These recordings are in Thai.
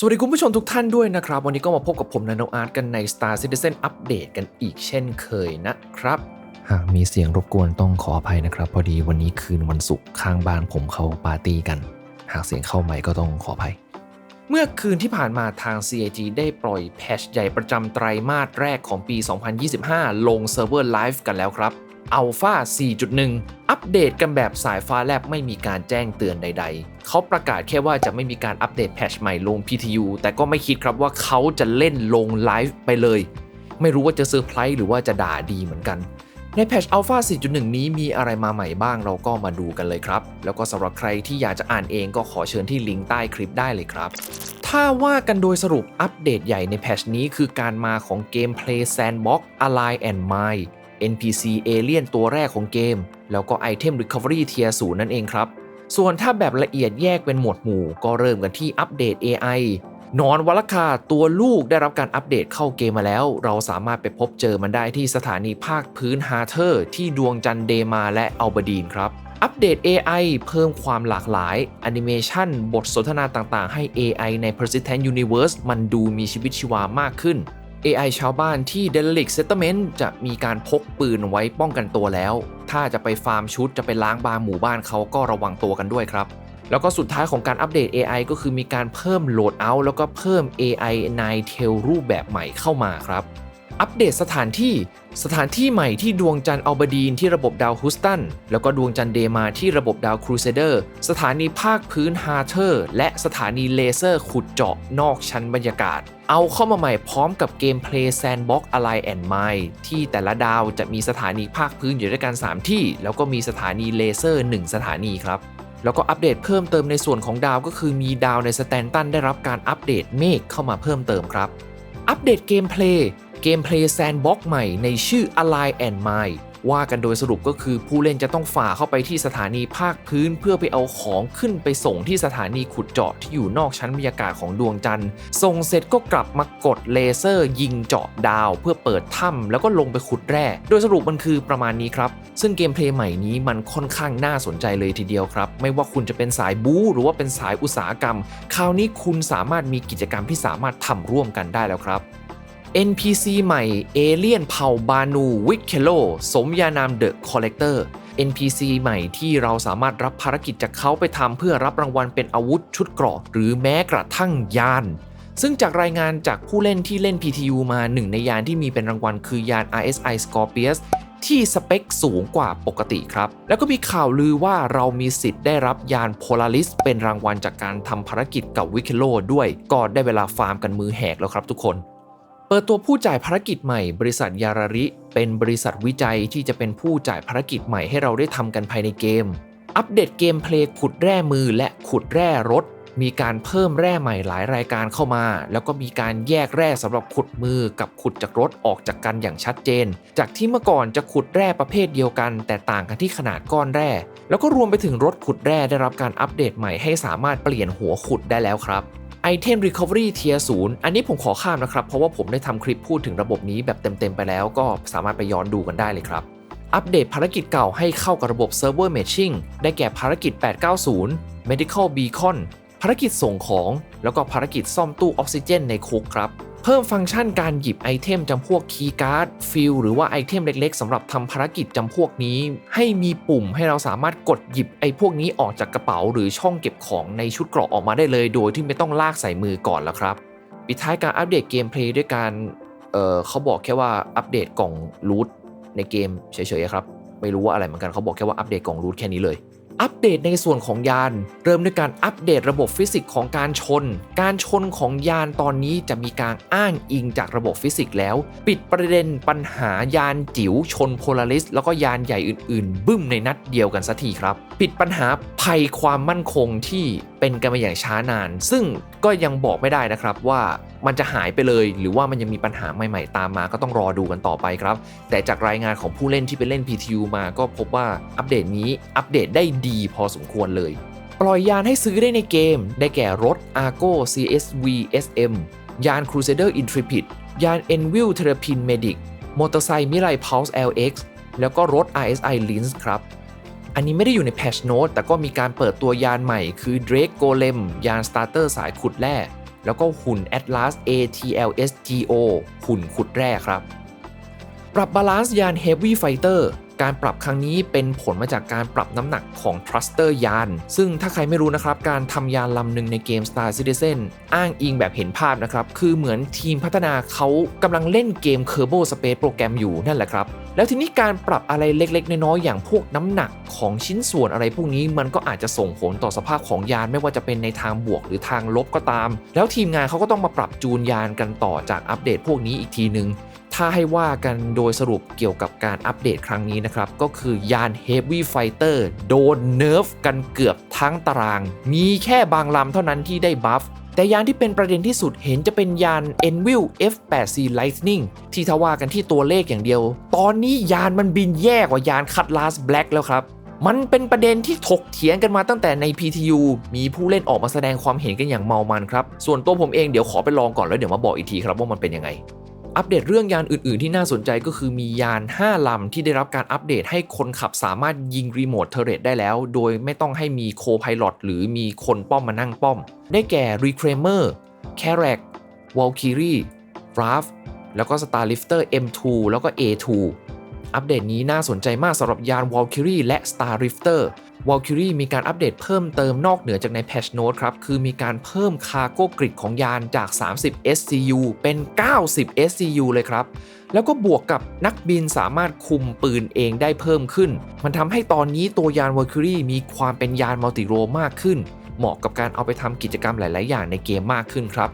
สวัสดีคุณผู้ชมทุกท่านด้วยนะครับ วันนี้ก็มาพบกับผมนาโนอาร์ตกันใน Star Citizen Update กันอีกเช่นเคยนะครับ หากมีเสียงรบกวนต้องขออภัยนะครับ พอดีวันนี้คืนวันศุกร์ข้างบ้านผมเขาปาร์ตี้กัน หากเสียงเข้าใหม่ก็ต้องขออภัย เมื่อคืนที่ผ่านมาทาง CAG ได้ปล่อยแพชใหญ่ประจำไตรมาสแรกของปี 2025 ลงเซิร์ฟเวอร์ไลฟ์กันแล้วครับ Alpha 4.1 อัปเดตกันแบบสายฟ้าแลบไม่มีการแจ้งเตือนใด ๆ เขาประกาศแค่ว่าจะไม่มีการอัปเดตแพชใหม่ลง PTU แต่ก็ไม่คิดครับว่าเขาจะเล่นลงไลฟ์ไปเลย ไม่รู้ว่าจะเซอร์ไพรส์หรือว่าจะด่าดีเหมือนกันในแพทช Alpha 4.1 นี้มีอะไรมาใหม่บ้างเราก็มาดูกันเลยครับ แล้วก็สำหรับใครที่อยากจะอ่านเองก็ขอเชิญที่ลิงก์ใต้คลิปได้เลยครับ ถ้าว่ากันโดยสรุปอัปเดตใหญ่ในแพทชนี้คือการมาของเกม Play Sandbox Ally and Mine NPC เอเลียนตัวแรกของเกม แล้วก็ Item Recovery Tier 0นั่นเองครับ ส่วนถ้าแบบละเอียดแยกเป็นหมวดหมู่ ก็เริ่มกันที่อัปเดต AI นอนวัลคาตัวลูกได้รับการอัปเดตเข้าเกมมาแล้ว เราสามารถไปพบเจอมันได้ที่สถานีภาคพื้นฮาเทอร์ ที่ดวงจันเดมาและอัลบดีนครับอัปเดต AI เพิ่มความหลากหลายแอนิเมชันบทสนทนาต่างๆ ให้ AI ใน Persistent Universe มันดูมีชีวิตชีวามากขึ้น AI ชาวบ้านที่ d e l i c Settlement จะมีการพกปืนไว้ป้องกันตัวแล้ว ถ้าจะไปฟาร์มชุดจะไปล้างบางหมู่บ้านเขาก็ระวังตัวกันด้วยครับ แล้วก็สุดท้ายของการอัปเดต AI ก็คือมีการเพิ่มโหลดเอาแล้วก็เพิ่ม AI ในเทลรูปแบบใหม่เข้ามาครับ อัปเดตสถานที่ สถานที่ใหม่ที่ดวงจันทร์อัลเบดีนที่ระบบดาวฮุสตัน แล้วก็ดวงจันทร์เดมาที่ระบบดาวครูเซเดอร์ สถานีภาคพื้นฮาร์เทอร์ และสถานีเลเซอร์ขุดเจาะนอกชั้นบรรยากาศ เอาเข้ามาใหม่พร้อมกับเกมเพลย์แซนบ็อกอะไรแอนด์ไมที่แต่ละดาวจะมีสถานีภาคพื้นอยู่ด้วยกัน 3 ที่ แล้วก็มีสถานีเลเซอร์ 1 สถานีครับแล้วก็อัปเดตเพิ่มเติมในส่วนของดาวก็คือมีดาวในสแตนตันได้รับการอัปเดตเมฆเข้ามาเพิ่มเติมครับ อัปเดตเกมเพลย์ เกมเพลย์แซนบ็อกใหม่ในชื่อ Ally and Mine ว่ากันโดยสรุปก็คือผู้เล่นจะต้องฝ่าเข้าไปที่สถานีภาคพื้น เพื่อไปเอาของขึ้นไปส่งที่สถานีขุดเจาะที่อยู่นอกชั้นบรรยากาศของดวงจันทร์ส่งเสร็จก็กลับมากดเลเซอร์ยิงเจาะดาว เพื่อเปิดถ้ำแล้วก็ลงไปขุดแร่ โดยสรุปมันคือประมาณนี้ครับ ซึ่งเกมเพลย์ใหม่นี้มันค่อนข้างน่าสนใจเลยทีเดียวครับ ไม่ว่าคุณจะเป็นสายบู๊หรือว่าเป็นสายอุตสาหกรรม คราวนี้คุณสามารถมีกิจกรรมที่สามารถทำร่วมกันได้แล้วครับ NPC ใหม่ เอเลียนเผ่าบานูวิกเคโลสมญานามเดอะคอลเลกเตอร์ NPC ใหม่ที่เราสามารถรับภารกิจจากเขาไปทำเพื่อรับรางวัลเป็นอาวุธชุดเกราะหรือแม้กระทั่งยาน ซึ่งจากรายงานจากผู้เล่นที่เล่น PTU มาหนึ่งในยานที่มีเป็นรางวัลคือยาน RSI Scorpius ที่สเปคสูงกว่าปกติครับ แล้วก็มีข่าวลือว่าเรามีสิทธิ์ได้รับยาน Polaris เป็นรางวัลจากการทำภารกิจกับวิเคโลด้วย ก็ได้เวลาฟาร์มกันมือแหกแล้วครับทุกคน เปิดตัวผู้จ่ายภารกิจใหม่ บริษัทยาราริ เป็นบริษัทวิจัยที่จะเป็นผู้จ่ายภารกิจใหม่ให้เราได้ทำกันภายในเกม อัปเดตเกมเพลย์ขุดแร่มือและขุดแร่รถ มีการเพิ่มแร่ใหม่หลายรายการเข้ามา แล้วก็มีการแยกแร่สำหรับขุดมือกับขุดจากรถออกจากกันอย่างชัดเจน จากที่เมื่อก่อนจะขุดแร่ประเภทเดียวกัน แต่ต่างกันที่ขนาดก้อนแร่ แล้วก็รวมไปถึงรถขุดแร่ได้รับการอัปเดตใหม่ให้สามารถเปลี่ยนหัวขุดได้แล้วครับ ไอเทม Recovery Tier 0 อันนี้ผมขอข้ามนะครับ เพราะว่าผมได้ทำคลิปพูดถึงระบบนี้แบบเต็ม ๆ ไปแล้วก็สามารถไปย้อนดูกันได้เลยครับ อัปเดตภารกิจเก่าให้เข้ากับระบบ Server Matching ได้แก่ภารกิจ 890 Medical Beacon ภารกิจส่งของ แล้วก็ภารกิจซ่อมตู้ออกซิเจนในคุกครับ เพิ่มฟังก์ชันการหยิบไอเทมจำพวกคีย์การ์ดฟิลหรือว่าไอเทมเล็กๆสำหรับทำภารกิจจำพวกนี้ ให้มีปุ่มให้เราสามารถกดหยิบไอพวกนี้ออกจากกระเป๋า หรือช่องเก็บของในชุดเกราะออกมาได้เลย โดยที่ไม่ต้องลากใส่มือก่อนแล้วครับปิดท้ายการอัปเดตเกมเพลย์ด้วยการเเขาบอกแค่ว่าอัปเดตกล่องรูทในเกมเฉยๆครับ ไม่รู้ว่าอะไรเหมือนกันเขาบอกแค่ว่าอัปเดตกล่องรูทแค่นี้เลย อัปเดตในส่วนของยาน เริ่มด้วยการอัปเดตระบบฟิสิกส์ของการชน การชนของยานตอนนี้จะมีการอ้างอิงจากระบบฟิสิกส์แล้ว ปิดประเด็นปัญหายานจิ๋วชนโพลาริสแล้วก็ยานใหญ่อื่นๆ บึ้มในนัดเดียวกันสักทีครับ ปิดปัญหาภัยความมั่นคงที่ เป็นกันมาอย่างช้านาน ซึ่งก็ยังบอกไม่ได้นะครับว่ามันจะหายไปเลย หรือว่ามันยังมีปัญหาใหม่ ๆ ตามมาก็ต้องรอดูกันต่อไปครับ แต่จากรายงานของผู้เล่นที่ไปเล่น PTU มาก็พบว่าอัปเดตนี้อัปเดตได้ดีพอสมควรเลย ปล่อยยานให้ซื้อได้ในเกม ได้แก่รถ Argo CSV SM ยาน Crusader Intrepid ยาน Envil Terrapin Medic มอเตอร์ไซค์มิไร Pulse LX แล้วก็รถ RSI Lynx ครับ อันนี้ไม่ได้อยู่ใน Patch Note แต่ก็มีการเปิดตัวยานใหม่คือ Drake Golem ยานสตาร์เตอร์สายขุดแร่แล้วก็หุ่น Atlas ATLSGO หุ่นขุดแร่ครับ ปรับบาลานซ์ยาน Heavy Fighter การปรับครั้งนี้เป็นผลมาจากการปรับน้ำหนักของ Thruster ยาน ซึ่งถ้าใครไม่รู้นะครับ การทำยานลำหนึ่งในเกม Star Citizen อ้างอิงแบบเห็นภาพนะครับ คือเหมือนทีมพัฒนาเขากำลังเล่นเกม Kerbal Space โปรแกรมอยู่นั่นแหละครับ แล้วทีนี้การปรับอะไรเล็กๆ น้อยๆอย่างพวกน้ำหนักของชิ้นส่วนอะไรพวกนี้มันก็อาจจะส่งผลต่อสภาพของยานไม่ว่าจะเป็นในทางบวกหรือทางลบก็ตาม แล้วทีมงานเขาก็ต้องมาปรับจูนยานกันต่อจากอัปเดตพวกนี้อีกทีหนึ่ง ถ้าให้ว่ากันโดยสรุปเกี่ยวกับการอัปเดตครั้งนี้นะครับ ก็คือยาน Heavy Fighter โดนเนิร์ฟกันเกือบทั้งตาราง มีแค่บางลำเท่านั้นที่ได้บัฟแต่ยานที่เป็นประเด็นที่สุดเห็นจะเป็นยาน Envil F8C Lightning ที่ถ้าว่ากันที่ตัวเลขอย่างเดียว ตอนนี้ยานมันบินแย่กว่ายาน Cutlass Black แล้วครับ มันเป็นประเด็นที่ถกเถียงกันมาตั้งแต่ใน PTU มีผู้เล่นออกมาแสดงความเห็นกันอย่างเมามันครับ ส่วนตัวผมเองเดี๋ยวขอไปลองก่อนแล้วเดี๋ยวมาบอกอีกทีครับว่ามันเป็นยังไง อัปเดตเรื่องยานอื่น ๆ ที่น่าสนใจก็คือมียาน 5 ลำ ที่ได้รับการอัปเดตให้คนขับสามารถยิงรีโมทเทเรตได้แล้ว โดยไม่ต้องให้มีโคพาย o t หรือมีคนป้อมมานั่งป้อม ได้แก่ Reclaimer c a r a c Valkyrie r a f แล้วก็ Starlifter M2 แล้วก็ A2 อัปเดตนี้น่าสนใจมากสำหรับยาน Valkyrie และ Starlifter Valkyrie มีการอัปเดตเพิ่มเติมนอกเหนือจากใน Patch Note ครับ คือมีการเพิ่มคาร์โก้กริดของยานจาก 30 SCU เป็น 90 SCU เลยครับ แล้วก็บวกกับนักบินสามารถคุมปืนเองได้เพิ่มขึ้น มันทำให้ตอนนี้ตัวยาน Valkyrie มีความเป็นยานมัลติโรมากขึ้น เหมาะกับการเอาไปทำกิจกรรมหลาย ๆ อย่างในเกมมากขึ้นครับ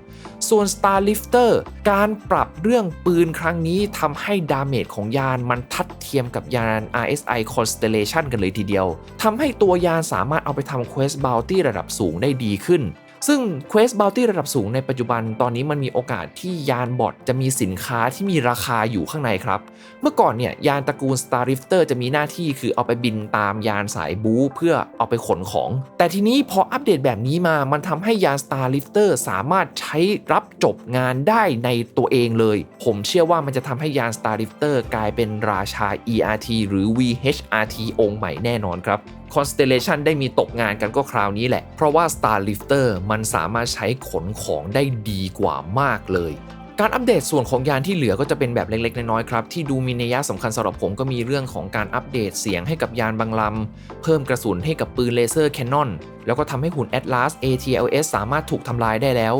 ส่วน Starlifter การปรับเรื่องปืนครั้งนี้ทำให้ดาเมจของยานมันทัดเทียมกับยาน RSI Constellation กันเลยทีเดียวทำให้ตัวยานสามารถเอาไปทำ Quest Bounty ระดับสูงได้ดีขึ้น ซึ่ง Quest Bounty ระดับสูงในปัจจุบันตอนนี้มันมีโอกาสที่ยานบอทจะมีสินค้าที่มีราคาอยู่ข้างในครับ เมื่อก่อนเนี่ยยานตระกูล Starlifter จะมีหน้าที่คือเอาไปบินตามยานสายบูเพื่อเอาไปขนของ แต่ทีนี้พออัปเดตแบบนี้มามันทำให้ยาน Starlifter สามารถใช้รับจบงานได้ในตัวเองเลย ผมเชื่อว่ามันจะทำให้ยาน Starlifter กลายเป็นราชา ERT หรือ VHRT องค์ใหม่แน่นอนครับ Constellation ได้มีตกงานกันก็คราวนี้แหละ เพราะว่า Starlifter มันสามารถใช้ขนของได้ดีกว่ามากเลยการอัปเดตส่วนของยานที่เหลือก็จะเป็นแบบเล็กๆ น้อยๆครับ ที่ดูมีนัยสำคัญสำหรับผมก็มีเรื่องของการอัปเดตเสียงให้กับยานบางลำ เพิ่มกระสุนให้กับปืนเลเซอร์แคนนอนแล้วก็ทำให้หุ่น Atlas ATLS สามารถถูกทำลายได้แล้ว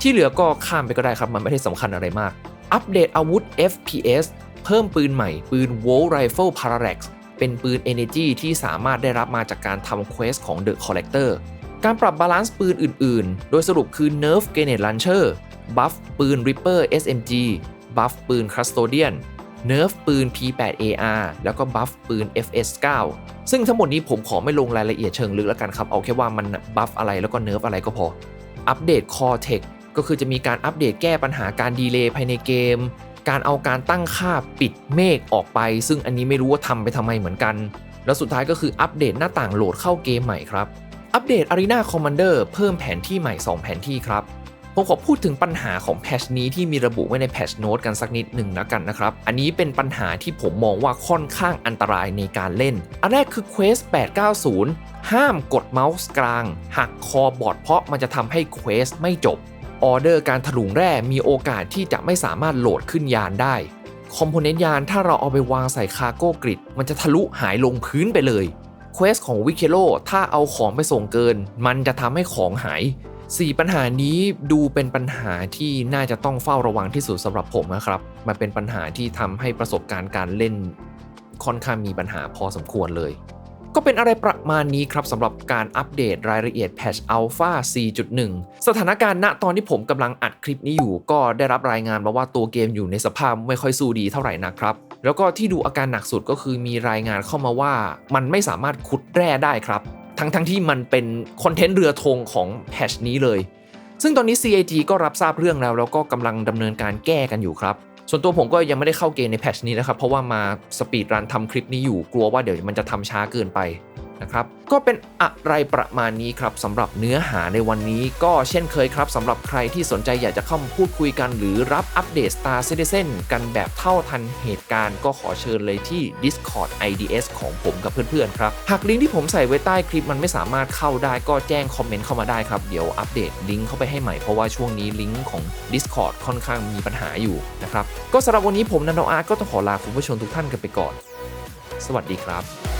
ที่เหลือก็ข้ามไปก็ได้ครับ มันไม่ได้สำคัญอะไรมาก อัปเดตอาวุธ FPS เพิ่มปืนใหม่ปืน Volt Rifle Parallax เป็นปืน Energy ที่สามารถได้รับมาจากการทำเควสของ The Collector การปรับบาลานซ์ปืนอื่นๆ โดยสรุปคือ Nerf Grenade Launcher บัฟปืน Ripper SMG บัฟปืน Custodian Nerf ปืน P8AR แล้วก็บัฟปืน FS9 ซึ่งทั้งหมดนี้ผมขอไม่ลงรายละเอียดเชิงลึกแล้วกันครับ เอาแค่ว่ามันบัฟอะไรแล้วก็เนิร์ฟอะไรก็พอ อัปเดต Core Tech ก็คือจะมีการอัปเดตแก้ปัญหาการดีเลย์ภายในเกม การเอาการตั้งค่าปิดเมฆออกไป ซึ่งอันนี้ไม่รู้ว่าทำไปทำไมเหมือนกัน แล้วสุดท้ายก็คืออัปเดตหน้าต่างโหลดเข้าเกมใหม่ครับ อัปเดต Arena Commander เพิ่มแผนที่ใหม่ 2 แผนที่ครับผมขอพูดถึงปัญหาของแพชนี้ที่มีระบุไว้ในแพชโน้ตกันสักนิดหนึ่งแล้วกันนะครับ อันนี้เป็นปัญหาที่ผมมองว่าค่อนข้างอันตรายในการเล่น อันแรกคือ Quest 890 ห้ามกดเมาส์กลาง หักคอบอร์ดเพราะมันจะทำให้ Quest ไม่จบ ออเดอร์การถลุงแร่มีโอกาสที่จะไม่สามารถโหลดขึ้นยานได้ คอมโพเนนต์ยานถ้าเราเอาไปวางใส่คาร์โก้กริดมันจะทะลุหายลงพื้นไปเลยเควสของวิเคโลถ้าเอาของไปส่งเกิน มันจะทำให้ของหาย 4 ปัญหานี้ดูเป็นปัญหาที่น่าจะต้องเฝ้าระวังที่สุดสำหรับผมนะครับ มันเป็นปัญหาที่ทำให้ประสบการณ์การเล่นค่อนข้างมีปัญหาพอสมควรเลย ก็เป็นอะไรประมาณนี้ครับสำหรับการอัปเดตรายละเอียดแพทช Alpha 4.1 สถานการณ์ณตอนที่ผมกำลังอัดคลิปนี้อยู่ ก็ได้รับรายงานมาว่าตัวเกมอยู่ในสภาพไม่ค่อยสู้ดีเท่าไหร่นะครับแล้วก็ที่ดูอาการหนักสุดก็คือมีรายงานเข้ามาว่ามันไม่สามารถขุดแร่ได้ครับ ทั้งทั้งที่มันเป็นคอนเทนต์เรือธงของแพชนี้เลย ซึ่งตอนนี้ CAG ก็รับทราบเรื่องแล้ว แล้วก็กำลังดำเนินการแก้กันอยู่ครับ ส่วนตัวผมก็ยังไม่ได้เข้าเกมในแพทชนี้นะครับ เพราะว่ามาสปีดรันทำคลิปนี้อยู่กลัวว่าเดี๋ยวมันจะทำช้าเกินไป นะครับ ก็เป็นอะไรประมาณนี้ครับสำหรับเนื้อหาในวันนี้ก็เช่นเคยครับสำหรับใครที่สนใจอยากจะเข้ามาพูดคุยกัน หรือรับอัปเดต Star Citizen กันแบบเท่าทันเหตุการณ์ก็ขอเชิญเลยที่ Discord IDS ของผมกับเพื่อนๆครับ หากลิงก์ที่ผมใส่ไว้ใต้คลิปมันไม่สามารถเข้าได้ก็แจ้งคอมเมนต์เข้ามาได้ครับ เดี๋ยวอัปเดตลิงก์เข้าไปให้ใหม่เพราะว่าช่วงนี้ลิงก์ของ Discord ค่อนข้างมีปัญหาอยู่นะครับก็สำหรับวันนี้ผมนันโนอาร์ก็ต้องขอลาคุณผู้ชมทุกท่านกันไปก่อน สวัสดีครับ